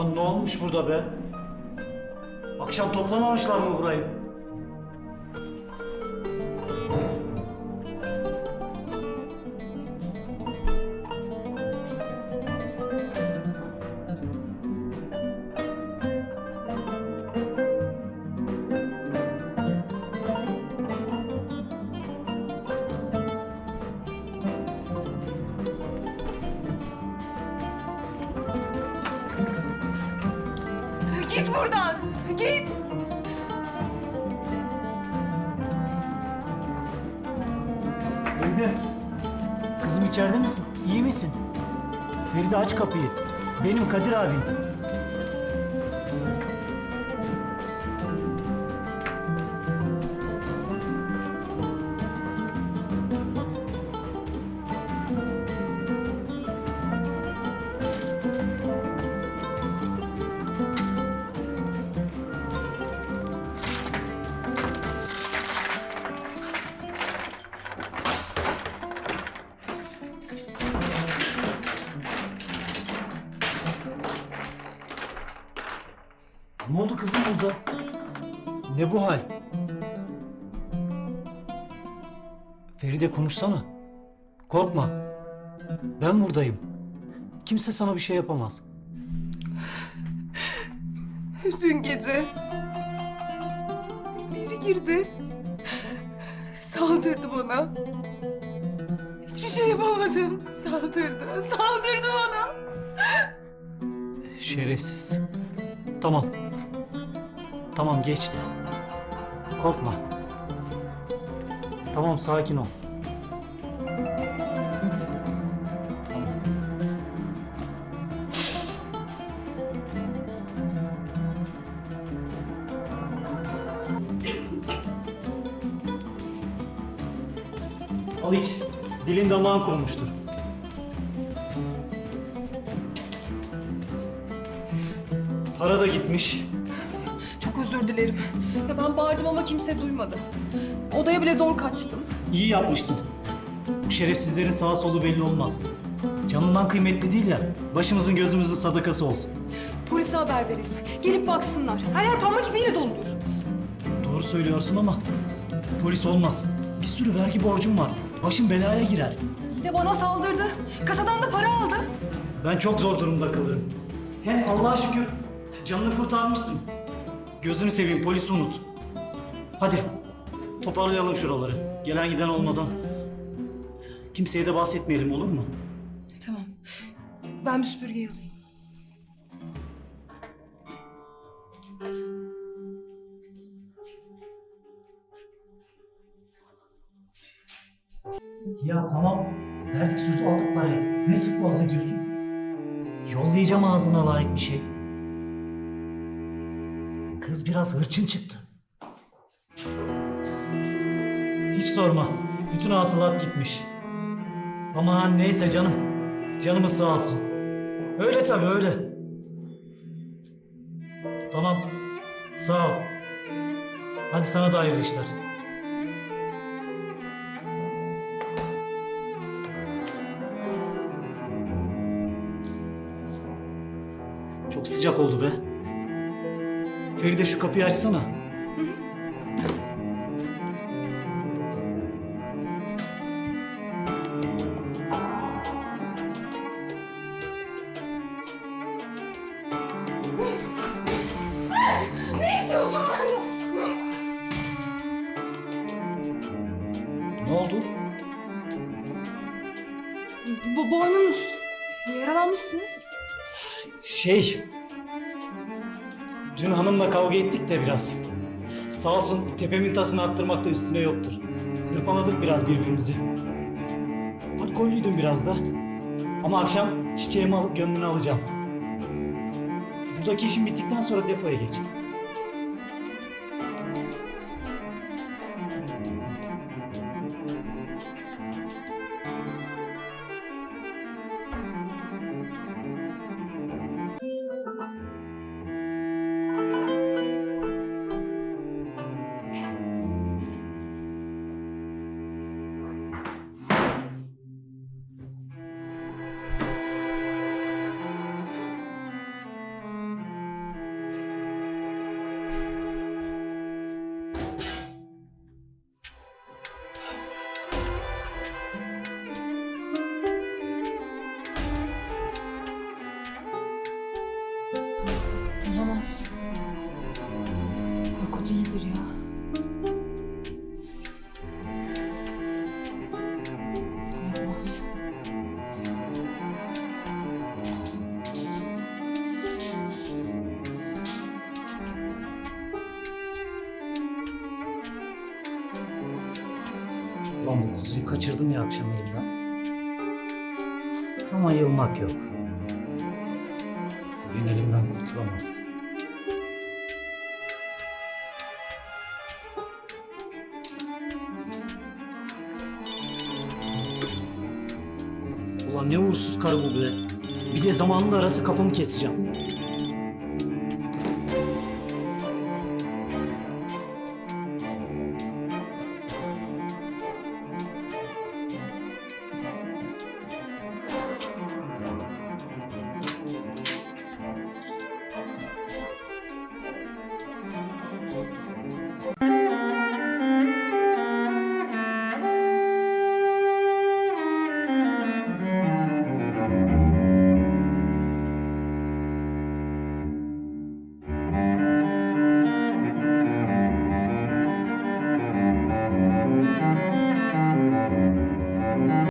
Lan ne olmuş burada be? Akşam toplamamışlar mı burayı? Buradan. Git. Feride, kızım içeride misin? İyi misin? Feride aç kapıyı. Benim Kadir abin. Ne oldu kızım burada? Ne bu hal? Feride konuşsana. Korkma. Ben buradayım. Kimse sana bir şey yapamaz. Dün gece biri girdi. Saldırdı bana. Hiçbir şey yapamadım. Saldırdı. Saldırdı bana. Şerefsiz. Tamam. Tamam geçti. Korkma. Tamam sakin ol. Al iç. Dilin damağın kurumuştur. Para da gitmiş. Özür dilerim. Ya ben bağırdım ama kimse duymadı. Odaya bile zor kaçtım. İyi yapmışsın. Bu şerefsizlerin sağa solu belli olmaz. Canından kıymetli değil ya. Başımızın gözümüzün sadakası olsun. Polise haber verelim. Gelip baksınlar. Her yer parmak iziyle doludur. Doğru söylüyorsun ama polis olmaz. Bir sürü vergi borcum var. Başım belaya girer. Bir de bana saldırdı. Kasadan da para aldı. Ben çok zor durumda kalırım. Hem Allah'a şükür canını kurtarmışsın. Gözünü seveyim polisi unut. Hadi toparlayalım şuraları. Gelen giden olmadan. Kimseye de bahsetmeyelim olur mu? Tamam. Ben bir süpürgeyi alayım. Ya tamam. Verdik sözü aldık parayı. Ne sık boğaz ediyorsun? Yollayacağım ağzına layık bir şey. Kız biraz hırçın çıktı. Hiç sorma. Bütün hasılat gitmiş. Aman neyse canım. Canımız sağ olsun. Öyle tabii öyle. Tamam. Sağ ol. Hadi sana da hayırlı işler. Çok sıcak oldu be. Feride şu kapıyı açsana. Ne istiyorsun benden? Ne oldu? Boynunuz. Yaralanmışsınız. Şey... Dün hanımla kavga ettik de biraz. Sağ olsun tepemin tasını attırmak da üstüne yoktur. Hırpaladık biraz birbirimizi. Alkollüydüm biraz da. Ama akşam çiçeğimi alıp gönlünü alacağım. Buradaki işim bittikten sonra depoya geç. Ulan bu kuzuyu kaçırdım ya akşam elimden. Ama yılmak yok. Bugün elimden kurtulamaz. Ulan ne uğursuz karı bu be. Bir de zamanında arası kafamı keseceğim.